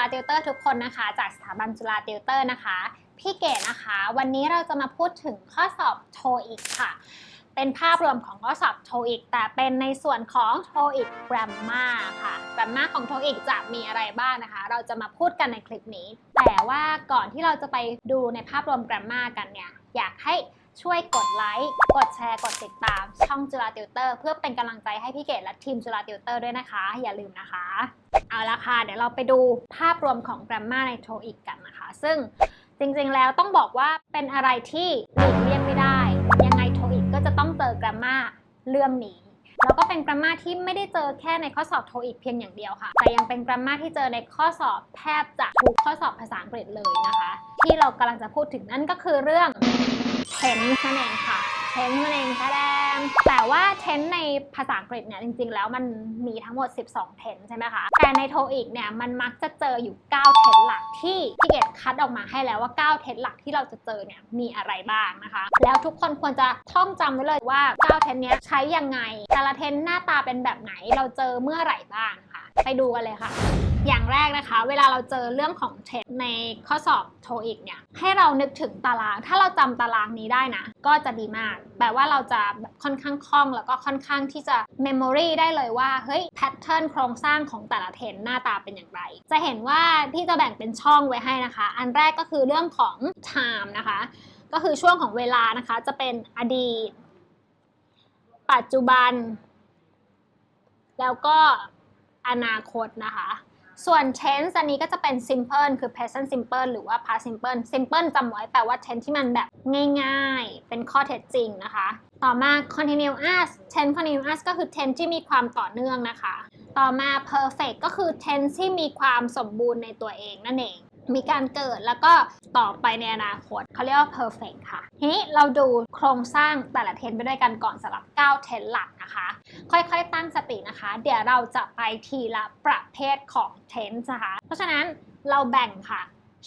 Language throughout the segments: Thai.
ฬาติวเตอร์ทุกคนนะคะ จากสถาบันจุฬาติวเตอร์นะคะ พี่เก๋นะคะ วันนี้เราจะมาพูดถึงข้อสอบโทอีกค่ะ เป็นภาพรวมของข้อสอบโทอีกแต่เป็นในส่วนของโทอีก grammar ค่ะ grammar ของโทอีกจะมีอะไรบ้างนะคะ เราจะมาพูดกันในคลิปนี้ แต่ว่าก่อนที่เราจะไปดูในภาพรวม grammar กันเนี่ยอยากให้ ช่วยกดไลค์ กดแชร์ กดติดตาม ช่องจุฬาติวเตอร์ เพื่อเป็นกำลังใจให้พี่เกดและทีมจุฬาติวเตอร์ด้วยนะคะ อย่าลืมนะคะ เอาละค่ะ เดี๋ยวเราไปดูภาพรวมของ grammar ในโทอีกกันนะคะ ซึ่งจริงๆ แล้วต้องบอกว่าเป็นอะไรที่หลีกเลี่ยงไม่ได้ ยังไงโทอีกก็จะต้องเจอ grammar เรื่องนี้แล้วก็เป็น grammar ที่ไม่ได้เจอแค่ในข้อสอบโทอีกเพียงอย่างเดียวค่ะ แต่ยังเป็น grammar ที่เจอในข้อสอบแทบจะทุกข้อสอบภาษาอังกฤษเลยนะคะ ที่เรากำลังจะพูดถึงนั่นก็คือเรื่อง tense นั่นเองค่ะ tense นั่นเองแดมแต่ว่า tense ในภาษาอังกฤษเนี่ยจริง ๆ แล้วมันมีทั้งหมด 12 tense ใช่ไหมคะแต่ในโทอีกเนี่ยมันมักจะเจออยู่9 tense หลักที่พี่เกดคัดออกมาให้แล้วว่า9 tense หลักที่เราจะเจอเนี่ยมีอะไรบ้างนะคะ แล้วทุกคนควรจะท่องจำไว้เลยว่า9 tense เนี้ยใช้ยังไง แต่ละ tense หน้าตาเป็นแบบไหนเราเจอเมื่อไหร่บ้าง ไปดูกันเลยค่ะ อย่างแรกนะคะ เวลาเราเจอเรื่องของเทสในข้อสอบโทอีกเนี่ย ให้เรานึกถึงตาราง ถ้าเราจำตารางนี้ได้นะ ก็จะดีมาก แปลว่าเราจะค่อนข้างคล่อง แล้วก็ค่อนข้างที่จะ memory ได้เลยว่า เฮ้ย แพทเทิร์นโครงสร้างของแต่ละเทนหน้าตาเป็นอย่างไร จะเห็นว่าพี่จะแบ่งเป็นช่องไว้ให้นะคะ อันแรกก็คือเรื่องของ time นะคะ ก็คือช่วงของเวลานะคะ จะเป็นอดีต ปัจจุบัน แล้วก็ อนาคตนะคะ ส่วน tense อันนี้ก็จะเป็น simple คือ present simple หรือว่า past simple simple จำไว้แปลว่า tense ที่มันแบบง่ายๆ เป็นข้อเท็จจริงนะคะ ต่อมา continuous tense continuous ก็คือ tense ที่มีความต่อเนื่องนะคะ ต่อมา perfect ก็คือ tense ที่มีความสมบูรณ์ในตัวเองนั่นเอง มีการเกิดแล้วก็ต่อไปในอนาคตเขาเรียกว่า perfect ค่ะ ทีนี้เราดูโครงสร้างแต่ละเทนไปด้วยกันก่อนสำหรับ 9 เทนหลักนะคะ ค่อยๆตั้งสตินะคะ เดี๋ยวเราจะไปทีละประเภทของ tense นะคะ เพราะฉะนั้นเราแบ่งค่ะ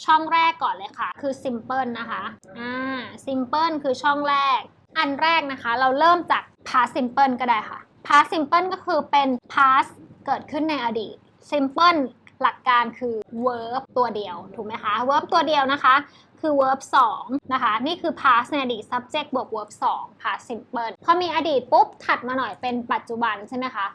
ช่องแรกก่อนเลยค่ะ คือ simple นะคะอ่า simple คือช่องแรก อันแรกนะคะ เราเริ่มจาก past simple ก็ได้ค่ะ past simple ก็คือเป็น past เกิดขึ้นในอดีต simple หลักการคือ verb ตัวเดียวถูกไหมคะ verb ตัวเดียวนะคะคือ verb 2 นะคะ นี่คือ past ในอดีต subject บวก verb 2 past simple พอมีอดีตปุ๊บ ถัดมาหน่อยเป็นปัจจุบันใช่ไหมคะ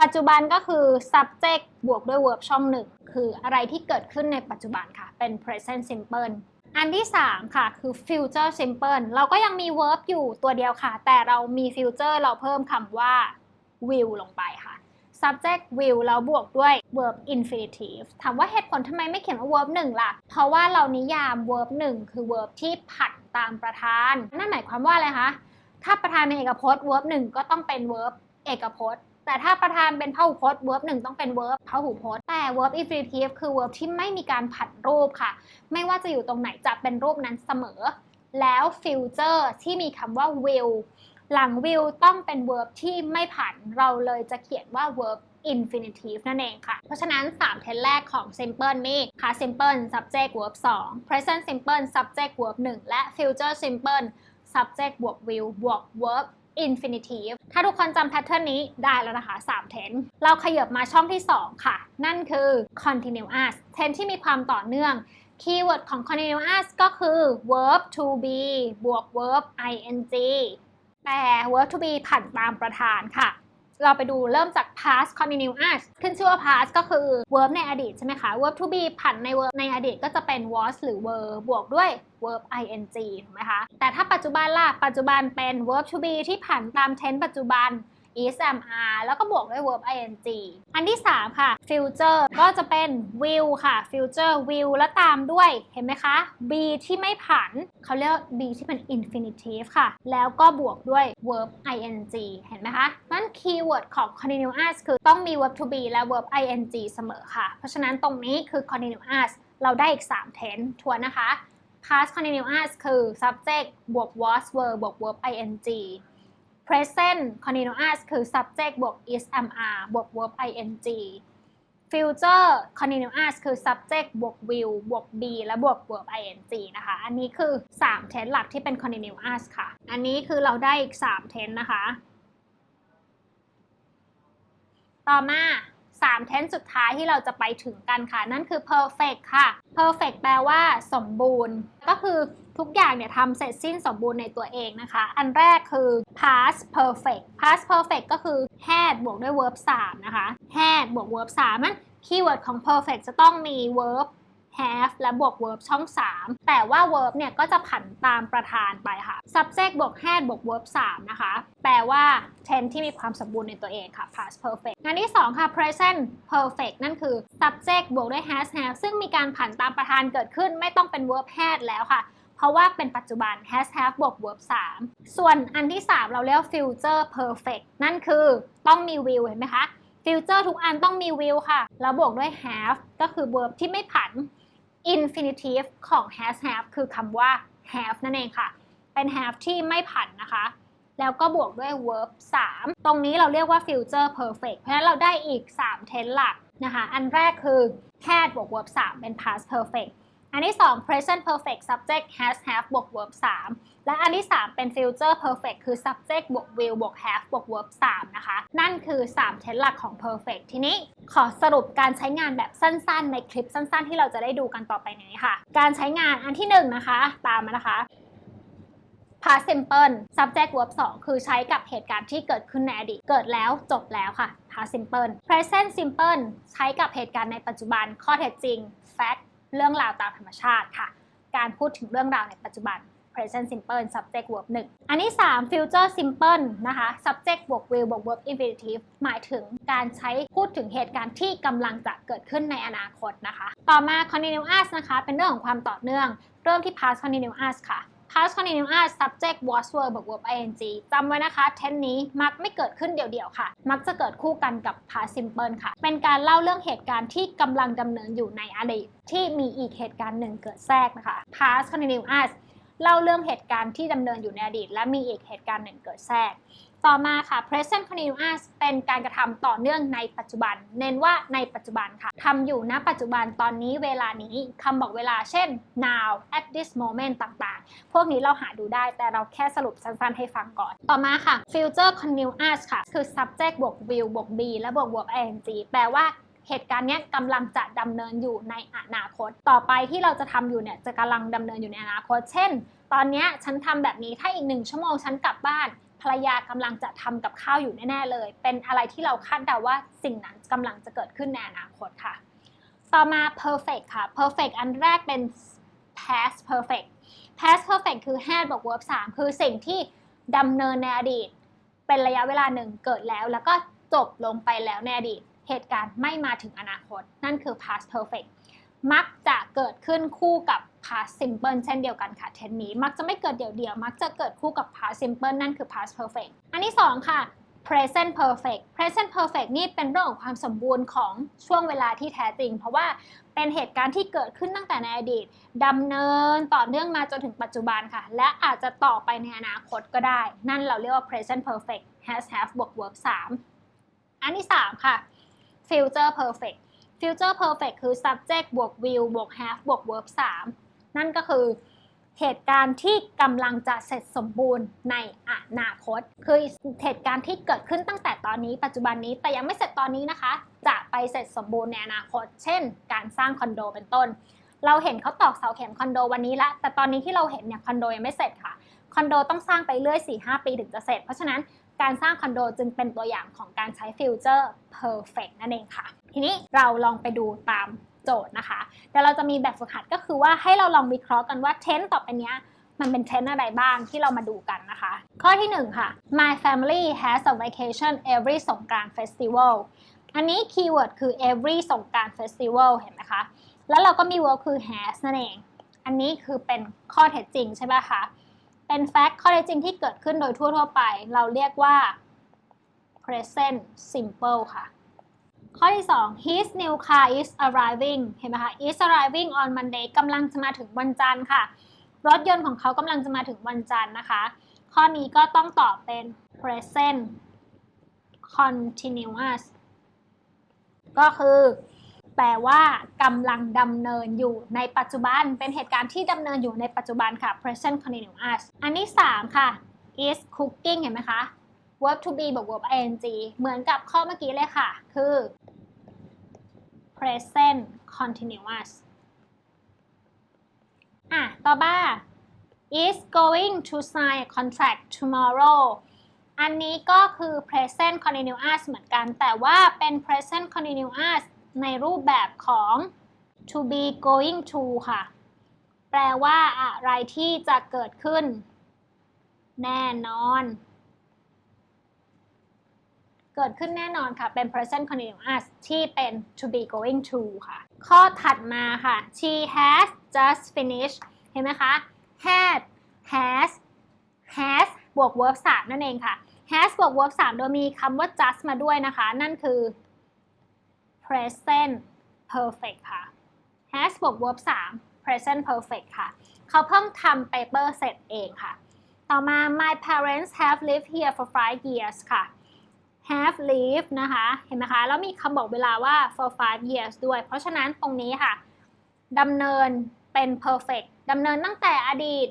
ปัจจุบันก็คือ subject บวกด้วย verb ช่องหนึ่งคืออะไรที่เกิดขึ้นในปัจจุบันค่ะ เป็น present simple อันที่ 3 ค่ะ คือ future simple เราก็ยังมี verb อยู่ตัวเดียวค่ะ แต่เรามี future เราเพิ่มคำว่า will ลงไปค่ะ subject will แล้วบวกด้วย verb infinitive ถามว่าเหตุผลทำไมไม่เขียนว่า verb 1ล่ะ เพราะว่าเรานิยาม verb 1 คือ verb ที่ผันตามประธาน นั่นหมายความว่าอะไรคะ ถ้าประธานเป็นเอกพจน์ verb 1 ก็ต้องเป็น verb เอกพจน์ แต่ถ้าประธานเป็นพหูพจน์ verb 1 ต้องเป็น verb พหูพจน์ แต่ verb infinitive คือ verb ที่ไม่มีการผันรูปค่ะ ไม่ว่าจะอยู่ตรงไหนจะเป็นรูปนั้นเสมอ แล้ว future ที่มีคำว่า will หลัง will ต้องเป็น verb ที่ไม่ผัน เราเลยจะเขียนว่า verb infinitive นั่นเองค่ะ เพราะฉะนั้น 3 เทนแรกของ simple นี่ past simple subject verb 2 present simple subject verb 1 และ future simple subject บวก will บวก verb infinitive ถ้าทุกคนจำแพทเทิร์นนี้ได้แล้วนะคะ 3 เทนเราขยับมาช่องที่ 2 ค่ะ นั่นคือ continuous เทนที่มีความต่อเนื่องคีย์เวิร์ดของ continuous ก็คือ verb to be บวก verb ing แต่ verb to be ผันตามประธานค่ะเราไปดูเริ่มจาก past continuous ขึ้นชื่อว่า past ก็คือ verb ในอดีตใช่ไหมคะ verb to be ผันใน verb ในอดีตก็จะเป็น was หรือ were บวกด้วย verb ing ถูกไหมคะ แต่ถ้าปัจจุบันล่ะ ปัจจุบันเป็น verb to be ที่ผันตาม tense ปัจจุบัน is am are แล้วก็บวกด้วย verb ing อันที่ 3 ค่ะ future ก็จะเป็น will ค่ะ future will แล้วตามด้วยเห็นไหมคะ be ที่ไม่ผันเขาเรียก be ที่เป็น infinitive ค่ะ แล้วก็บวกด้วย verb ing เห็นไหมคะนั่นคีย์เวิร์ดของ continuous คือต้องมี verb to be และ verb ing เสมอค่ะ เพราะฉะนั้นตรงนี้คือ continuous เราได้อีก 3 tense ทวนนะคะ past continuous คือ subject บวก was were บวก verb ing present continuous คือ subject บวก is am are บวก verb ing future continuous คือ subject บวก will บวก be และบวก verb ing นะคะ อันนี้คือ3 tense หลักที่เป็น continuous ค่ะ อันนี้คือเราได้อีก3 tense นะคะ ต่อมา3 tense สุดท้ายที่เราจะไปถึงกันค่ะ นั่นคือ perfect ค่ะ perfect แปลว่าสมบูรณ์ ก็คือ ทุกอย่างเนี่ยทำเสร็จสิ้นสมบูรณ์ในตัวเองนะคะ อันแรกคือ past perfect past perfect ก็คือ had บวกด้วย verb 3 นะคะ had บวก verb 3นั้นคีย์เวิร์ดของ perfect จะต้องมี verb have และบวก verb ช่อง 3 แต่ว่า verb เนี่ยก็จะผันตามประธานไปค่ะ subject บวก had บวก verb 3 นะคะ แปลว่า tense ที่มีความสมบูรณ์ในตัวเองค่ะ past perfect งานที่ 2 ค่ะ present perfect นั่นคือ subject บวกด้วย has have ซึ่งมีการผันตามประธานเกิดขึ้นไม่ต้องเป็น verb had แล้วค่ะ เพราะว่าเป็นปัจจุบัน has have บวก verb 3 ส่วนอันที่ 3 เราเรียก future perfect นั่นคือต้องมี will เห็นไหมคะ future ทุกอันต้องมี will ค่ะ แล้วบวกด้วย have ก็คือ verb ที่ไม่ผัน infinitive ของ has have คือคำว่า have นั่นเองค่ะ เป็น have ที่ไม่ผันนะคะ แล้วก็บวกด้วย verb 3 ตรงนี้เราเรียกว่า future perfect เพราะฉะนั้นเราได้อีก 3 tense หลักนะคะ อันแรกคือ had บวก verb 3 เป็น past perfect อันที่ 2 present perfect subject has have บวก verb 3 และอันที่ 3 เป็น future perfect คือ subject บวก will บวก have บวก verb 3 นะคะ นั่นคือ3 tense หลักของ perfect ทีนี้ขอสรุปการใช้งานแบบสั้นๆ ในคลิปสั้นๆ ที่เราจะได้ดูกันต่อไปนี้ค่ะ การใช้งานอันที่ 1 นะคะ ตามมานะคะ past simple subject verb 2 คือใช้กับเหตุการณ์ที่เกิดขึ้นในอดีต เกิดแล้วจบแล้วค่ะ past simple present simple ใช้กับเหตุการณ์ในปัจจุบันข้อเท็จจริง fact เรื่องราวตามธรรมชาติค่ะ การพูดถึงเรื่องราวในปัจจุบัน present simple subject verb 1 อันที่ 3 future simple นะคะ subject บวก will บวก verb infinitive หมายถึงการใช้พูดถึงเหตุการณ์ที่กำลังจะเกิดขึ้นในอนาคตนะคะ ต่อมา continuous นะคะ เป็นเรื่องของความต่อเนื่อง เริ่มที่ past continuous ค่ะ past continuous subject was verb บวก verb ing จำไว้นะคะ tense นี้มักไม่เกิดขึ้นเดี่ยวๆค่ะ มักจะเกิดคู่กันกับ past simple ค่ะ เป็นการเล่าเรื่องเหตุการณ์ที่กำลังดำเนินอยู่ในอดีต ที่มีอีกเหตุการณ์หนึ่งเกิดแทรกนะคะ past continuous เล่าเรื่องเหตุการณ์ที่ดำเนินอยู่ในอดีต และมีอีกเหตุการณ์หนึ่งเกิดแทรก ต่อมาค่ะ present continuous เป็นการกระทำต่อเนื่องในปัจจุบัน เน้นว่าในปัจจุบันค่ะทำอยู่ณปัจจุบันตอนนี้เวลานี้คำบอกเวลาเช่น now at this moment ต่างๆ พวกนี้เราหาดูได้แต่เราแค่สรุปสั้นๆให้ฟังก่อน ต่อมาค่ะ future continuous ค่ะ คือ subject บวก will บวก be และบวก verb ing แปลว่าเหตุการณ์นี้กำลังจะดำเนินอยู่ในอนาคต ต่อไปที่เราจะทำอยู่เนี่ยจะกำลังดำเนินอยู่ในอนาคต เช่น ตอนนี้ฉันทำแบบนี้ถ้าอีกหนึ่งชั่วโมงฉันกลับบ้าน ภรรยากำลังจะทำกับข้าวอยู่แน่ๆเลย เป็นอะไรที่เราคาดเดาว่าสิ่งนั้นกำลังจะเกิดขึ้นในอนาคตค่ะ ต่อมา perfect ค่ะ perfect อันแรกเป็น past perfect past perfect คือ had บวก verb 3 คือสิ่งที่ดำเนินในอดีต เป็นระยะเวลาหนึ่งเกิดแล้ว แล้วก็จบลงไปแล้วในอดีต เหตุการณ์ไม่มาถึงอนาคต นั่นคือ past perfect มักจะเกิดขึ้นคู่กับ past simple เช่นเดียวกันค่ะเทนนี้ มักจะไม่เกิดเดี่ยวๆ มักจะเกิดคู่กับ past simple นั่นคือ past perfect อันที่ 2 ค่ะ present perfect present perfect นี่เป็นเรื่องของความสมบูรณ์ของช่วงเวลาที่แท้จริง เพราะว่าเป็นเหตุการณ์ที่เกิดขึ้นตั้งแต่ในอดีตดำเนินต่อเนื่องมาจนถึงปัจจุบันค่ะ และอาจจะต่อไปในอนาคตก็ได้ นั่นเราเรียกว่า present perfect has have บวก verb 3 อันที่ 3 ค่ะ future perfect future perfect คือ subject บวก will บวก have บวก verb 3 นั่นก็คือเหตุการณ์ที่กำลังจะเสร็จสมบูรณ์ในอนาคต คือเหตุการณ์ที่เกิดขึ้นตั้งแต่ตอนนี้ ปัจจุบันนี้แต่ยังไม่เสร็จตอนนี้นะคะ จะไปเสร็จสมบูรณ์ในอนาคต เช่น การสร้างคอนโดเป็นต้น เราเห็นเขาตอกเสาเข็มคอนโดวันนี้ละแต่ตอนนี้ที่เราเห็นเนี่ยคอนโดยังไม่เสร็จค่ะ คอนโดต้องสร้างไปเรื่อย 4-5 ปีถึงจะเสร็จ เพราะฉะนั้นการสร้างคอนโดจึงเป็นตัวอย่างของการใช้ future perfect นั่นเองค่ะ ทีนี้เราลองไปดูตามโจทย์นะคะเดี๋ยวเราจะมีแบบฝึกหัดก็คือว่าให้เราลองวิเคราะห์กันว่าเทนต์ต่อไปนี้มันเป็นเทนต์อะไรบ้างที่เรามาดูกันนะคะ ข้อที่1ค่ะ My family has a vacation every สงกรานต์ festival อันนี้คีย์เวิร์ดคือ every สงกรานต์ festival เห็นไหมคะ แล้วเราก็มี verb คือ has นั่นเอง อันนี้คือเป็นข้อเท็จจริงใช่ไหมคะ เป็นแฟกต์ข้อเท็จจริงที่เกิดขึ้นโดยทั่วๆไป เราเรียกว่า present simple ค่ะ ข้อที่ 2 his new car is arriving เห็นไหมคะ is arriving on Monday กำลังจะมาถึงวันจันทร์ค่ะ รถยนต์ของเขากำลังจะมาถึงวันจันทร์นะคะ ข้อนี้ก็ต้องตอบเป็น present continuous ก็คือ แปลว่ากำลังดำเนินอยู่ในปัจจุบัน เป็นเหตุการณ์ที่ดำเนินอยู่ในปัจจุบันค่ะ present continuous อันที่ 3 ค่ะ is cooking เห็นไหมคะ verb to be บวก verb ing เหมือนกับข้อเมื่อกี้เลยค่ะ คือ present continuous อะ ต่อมา is going to sign a contract tomorrow อันนี้ก็คือ present continuous เหมือนกัน แต่ว่าเป็น present continuous ในรูปแบบของ to be going to ค่ะ แปลว่าอะไรที่จะเกิดขึ้น แน่นอน เกิดขึ้นแน่นอนค่ะ เป็น present continuous ที่เป็น to be going to ค่ะ ข้อถัดมาค่ะ she has just finished เห็นไหมคะ had has has บวก verb 3นั่นเองค่ะ has บวก verb 3โดยมีคำว่า just มาด้วยนะคะ นั่นคือ present perfect ค่ะ has บวก verb 3 present perfect ค่ะ เขาเพิ่งทำ paper เสร็จเองค่ะ ต่อมา my parents have lived here for five years ค่ะ have lived นะคะ เห็นไหมคะ แล้วมีคำบอกเวลาว่า for five years ด้วย เพราะฉะนั้นตรงนี้ค่ะดำเนินเป็น perfect ดำเนินตั้งแต่อดีต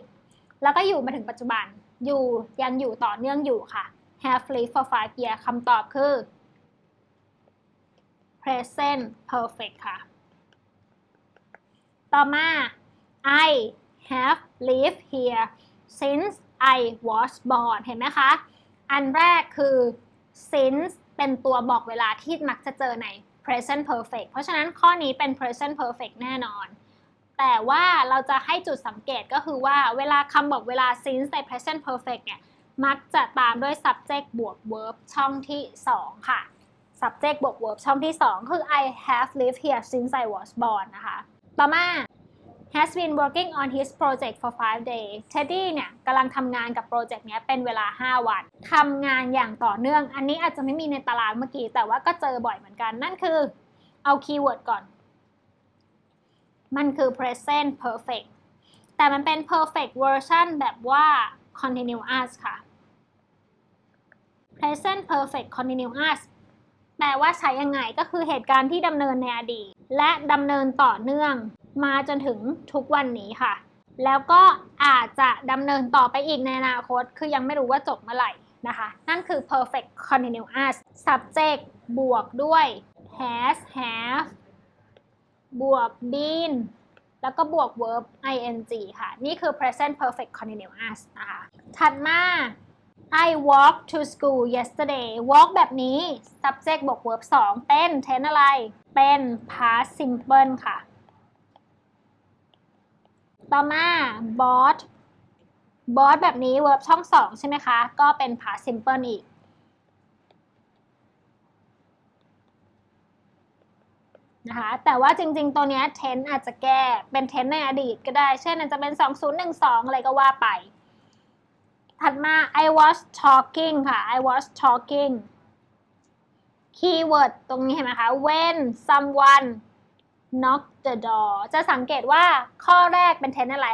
แล้วก็อยู่มาถึงปัจจุบัน อยู่ยังอยู่ต่อเนื่องอยู่ค่ะ have lived for five years คำตอบคือ present perfect ค่ะ ต่อมา I have lived here since I was born เห็นไหมคะ อันแรกคือ since เป็นตัวบอกเวลาที่มักจะเจอใน present perfect เพราะฉะนั้นข้อนี้เป็น present perfect แน่นอน แต่ว่าเราจะให้จุดสังเกตก็คือว่าเวลาคำบอกเวลา since ใน present perfect เนี่ย มักจะตามด้วย subject บวก verb ช่องที่ 2 ค่ะ subject บวก verb ช่องที่ 2 คือ I have lived here since I was born นะคะ ต่อมา has been working on his project for five days Teddy เนี่ยกำลังทำงานกับโปรเจกต์นี้เป็นเวลา 5 วัน ทำงานอย่างต่อเนื่อง อันนี้อาจจะไม่มีในตารางเมื่อกี้ แต่ว่าก็เจอบ่อยเหมือนกัน นั่นคือเอาคีย์เวิร์ดก่อน มันคือ present perfect แต่มันเป็น perfect version แบบว่า continuous ค่ะ present perfect continuous แปลว่าใช้ยังไงก็คือเหตุการณ์ที่ดำเนินในอดีต และดำเนินต่อเนื่อง มาจนถึงทุกวันนี้ค่ะ แล้วก็อาจจะดำเนินต่อไปอีกในอนาคต คือยังไม่รู้ว่าจบเมื่อไหร่นะคะ นั่นคือ perfect continuous subject บวกด้วย has have บวก been แล้วก็บวก verb ing ค่ะ นี่คือ present perfect continuous นะคะ ถัดมา I walked to school yesterday walk แบบนี้ subject บวก verb 2 เป็น tense อะไร เป็น past simple ค่ะ ต่อมา bought bought แบบนี้ verb ช่อง 2 ใช่ไหมคะ ก็เป็น past simple อีก นะคะแต่ว่าจริงๆ ตัวนี้ tense อาจจะแก้เป็น tense ในอดีตก็ได้ เช่นอาจจะเป็น 2012 อะไรก็ว่าไป ถัดมา I was talking ค่ะ I was talking keyword ตรงนี้เห็นไหมคะ when someone knock the door จะสังเกตว่าข้อแรกเป็น tense อะไร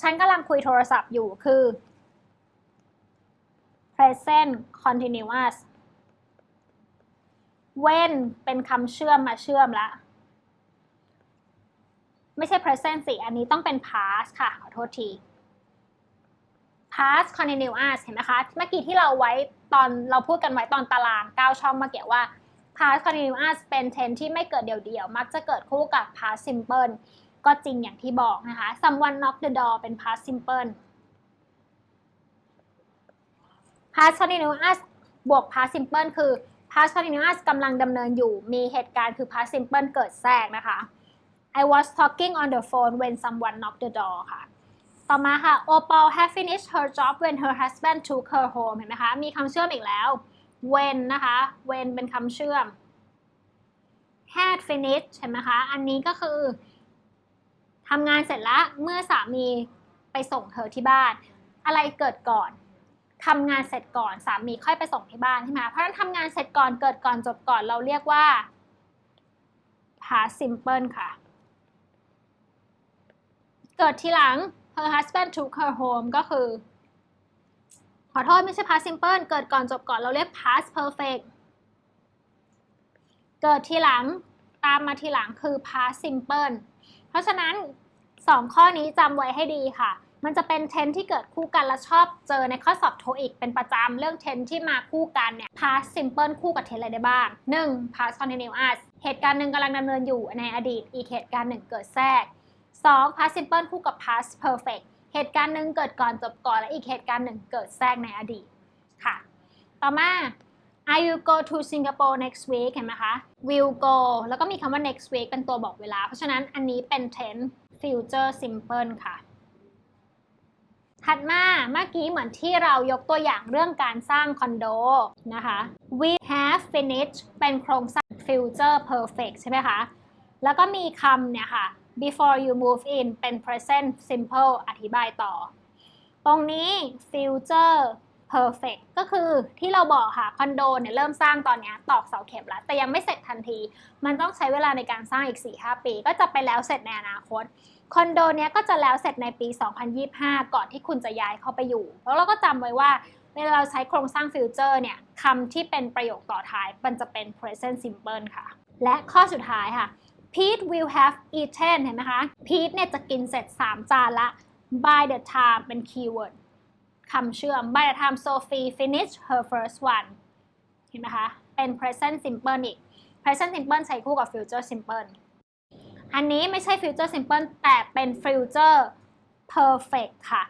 ฉันกำลังคุยโทรศัพท์อยู่คือ present continuous when เป็นคำเชื่อมมาเชื่อมละไม่ใช่ present สิ อันนี้ต้องเป็น past ค่ะ ขอโทษที past continuous เห็นไหมคะ เมื่อกี้ที่เราไว้ตอนเราพูดกันไว้ตอนตาราง 9 ช่องมื่อกี้ว่า past continuous เป็น tense ที่ไม่เกิดเดี่ยวๆ มักจะเกิดคู่กับ past simple ก็จริงอย่างที่บอกนะคะ someone knock the door เป็น past simple past continuous บวก past simple คือ past continuous กำลังดำเนินอยู่ มีเหตุการณ์คือ past simple เกิดแทรกนะคะ I was talking on the phone when someone knocked the door ค่ะ ต่อมาค่ะ Opal had finished her job when her husband took her home เห็นไหมคะ มีคำเชื่อมอีกแล้ว when นะคะ when เป็นคำเชื่อม had finished เห็นไหมคะ อันนี้ก็คือทำงานเสร็จแล้วเมื่อสามีไปส่งเธอที่บ้าน อะไรเกิดก่อนทำงานเสร็จก่อนสามีค่อยไปส่งที่บ้านใช่ไหมเพราะฉะนั้นทำงานเสร็จก่อนเกิดก่อนจบก่อนเราเรียกว่า past simple ค่ะ เกิดทีหลัง her husband took her home ก็คือ ขอโทษไม่ใช่ past simple เกิดก่อนจบก่อนเราเรียก past perfect เกิดทีหลังตามมาทีหลังคือ past simple เพราะฉะนั้น 2 ข้อนี้จำไว้ให้ดีค่ะ มันจะเป็น tense ที่เกิดคู่กัน และชอบเจอในข้อสอบโทอีกเป็นประจำ เรื่อง tense ที่มาคู่กันเนี่ย past simple คู่กับ tense อะไรได้บ้าง 1. past continuous เหตุการณ์หนึ่งกำลังดำเนินอยู่ในอดีต อีกเหตุการณ์หนึ่งเกิดแทรก 2. past simple คู่กับ past perfect เหตุการณ์หนึ่งเกิดก่อนจบก่อนและอีกเหตุการณ์หนึ่งเกิดแทรกในอดีตค่ะ ต่อมา I will go to Singapore next week เห็นไหมคะ will go แล้วก็มีคำว่า next week เป็นตัวบอกเวลา เพราะฉะนั้นอันนี้เป็น tense future simple ค่ะ ถัดมาเมื่อกี้เหมือนที่เรายกตัวอย่างเรื่องการสร้างคอนโดนะคะ we have finished เป็นโครงสร้าง future perfect ใช่ไหมคะ แล้วก็มีคำเนี่ยค่ะ before you move in เป็น present simple อธิบายต่อ ตรงนี้ future perfect ก็คือที่เราบอกค่ะคอนโดเนี่ยเริ่มสร้างตอนนี้ตอกเสาเข็มแล้ว แต่ยังไม่เสร็จทันที มันต้องใช้เวลาในการสร้างอีก 4-5 ปี ก็จะไปแล้วเสร็จในอนาคตคอนโดเนี้ยก็จะแล้วเสร็จในปี 2025 ก่อนที่คุณจะย้ายเข้าไปอยู่ แล้วเราก็จำไว้ว่าเวลาเราใช้โครงสร้างฟิวเจอร์เนี่ยคำที่เป็นประโยคต่อท้าย มันจะเป็น present simple ค่ะ และข้อสุดท้ายค่ะ Pete will have eaten เห็นไหมคะ Pete เนี่ยจะกินเสร็จ 3 จานละ by the time เป็น keyword คำเชื่อม by the time Sophie finish her first one เห็นไหมคะ เป็น present simple อีก present simple ใช้คู่กับ future simple อันนี้ไม่ใช่ future simple แต่เป็น future perfect ค่ะ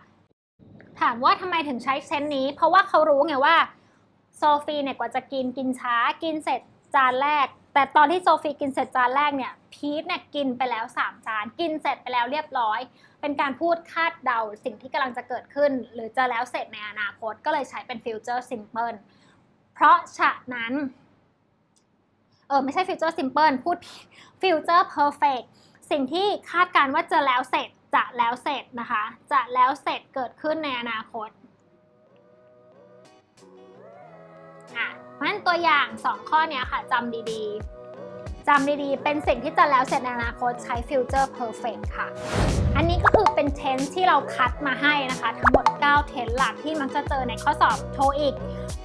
ถามว่าทำไมถึงใช้เซนนี้ เพราะว่าเขารู้ไงว่าโซฟีเนี่ยกว่าจะกินกินช้า กินเสร็จจานแรก แต่ตอนที่โซฟีกินเสร็จจานแรกเนี่ยพีทเนี่ยกินไปแล้ว 3 จาน กินเสร็จไปแล้วเรียบร้อย เป็นการพูดคาดเดาสิ่งที่กำลังจะเกิดขึ้น หรือจะแล้วเสร็จในอนาคตก็เลยใช้เป็น future simple เพราะฉะนั้นเออไม่ใช่ future simple พูดผิด future perfect สิ่งที่คาดการณ์ว่าจะแล้วเสร็จจะแล้วเสร็จนะคะ จะแล้วเสร็จเกิดขึ้นในอนาคตอะ เพราะฉะนั้นตัวอย่าง 2 ข้อเนี้ยค่ะจำดีๆจำดีๆ เป็นสิ่งที่จะแล้วเสร็จในอนาคตใช้ future perfect ค่ะ อันนี้ก็คือเป็น tense ที่เราคัดมาให้นะคะ ทั้งหมด9 tense หลักที่มักจะเจอในข้อสอบ TOEIC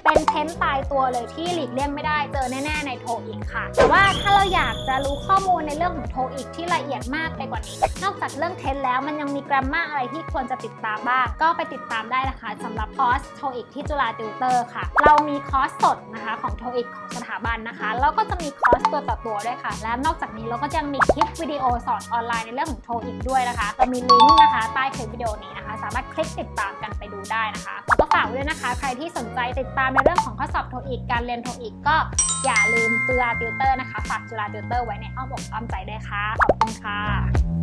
เป็น tense ตายตัวเลยที่หลีกเลี่ยงไม่ได้เจอแน่ๆใน TOEIC ค่ะ แต่ว่าถ้าเราอยากจะรู้ข้อมูลในเรื่องของ TOEIC ที่ละเอียดมากไปกว่านี้ นอกจากเรื่อง tense แล้วมันยังมี grammar อะไรที่ควรจะติดตามบ้าง ก็ไปติดตามได้นะคะสำหรับคอร์ส TOEIC ที่จุฬาติวเตอร์ค่ะ เรามีคอร์สสดนะคะของ TOEIC ของสถาบันนะคะ แล้วก็จะมีคอร์สตัวต่อตัวด้วยค่ะ และนอกจากนี้เราก็ยังมีคลิปวิดีโอสอนออนไลน์ในเรื่องของ TOEIC ด้วยนะคะเรามีลิงก์นะคะ ใต้คลิปวิดีโอนี้นะคะ สามารถคลิกติดตามกันไปดูได้นะคะแล้วก็ฝากไว้ด้วยนะคะ ใครที่สนใจติดตามในเรื่องของข้อสอบโทอีกการเรียนโทอีกก็อย่าลืมจุฬาติวเตอร์นะคะฝากจุฬาติวเตอร์ไว้ในอ้อมอกอ้อมใจด้วยค่ะขอบคุณค่ะ